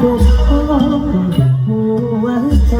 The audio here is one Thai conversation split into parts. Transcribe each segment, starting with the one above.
ปกป้องหัวใจ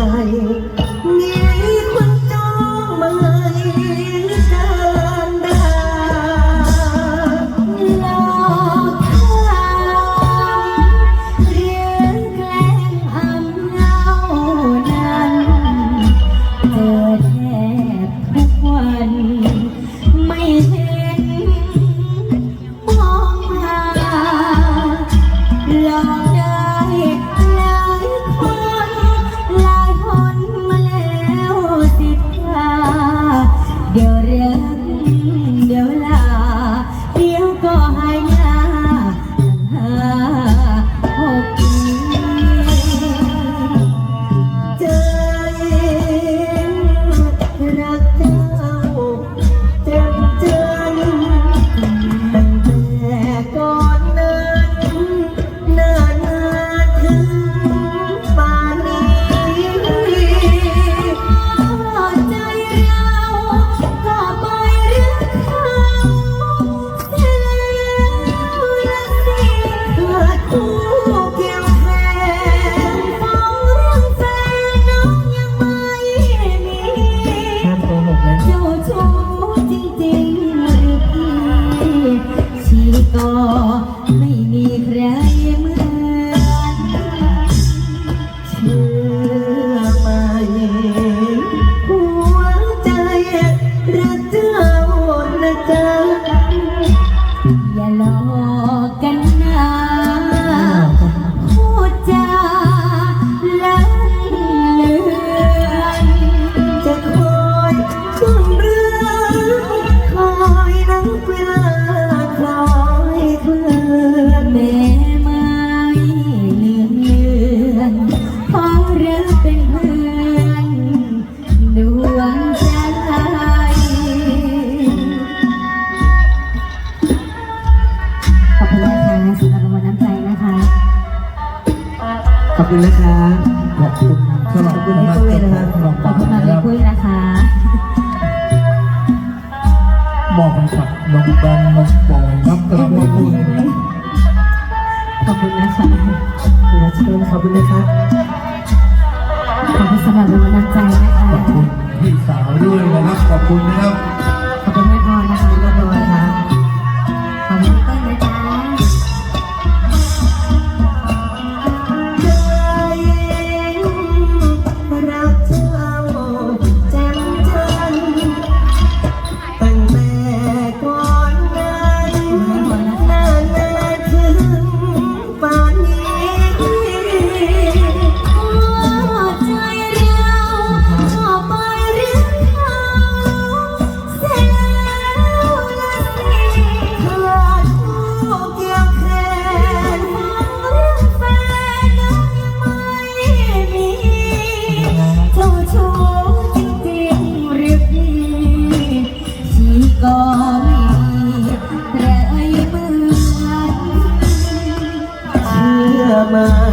คุณนะคะขอบคุณขอบคุณพี่ปุ้ยนะคะขอบคุณมาพี่ปุ้ยนะคะมอบฝักน้องตังน้งปอยน้ำกระมังคุณขอบคุณนะคะคุณรัชเชนขอบคุณนะคะขอบคุณสำหรับแรงบันดาลใจนะคะขอบคุณพี่สาวด้วยนะครับขอบคุณนะครับ selamat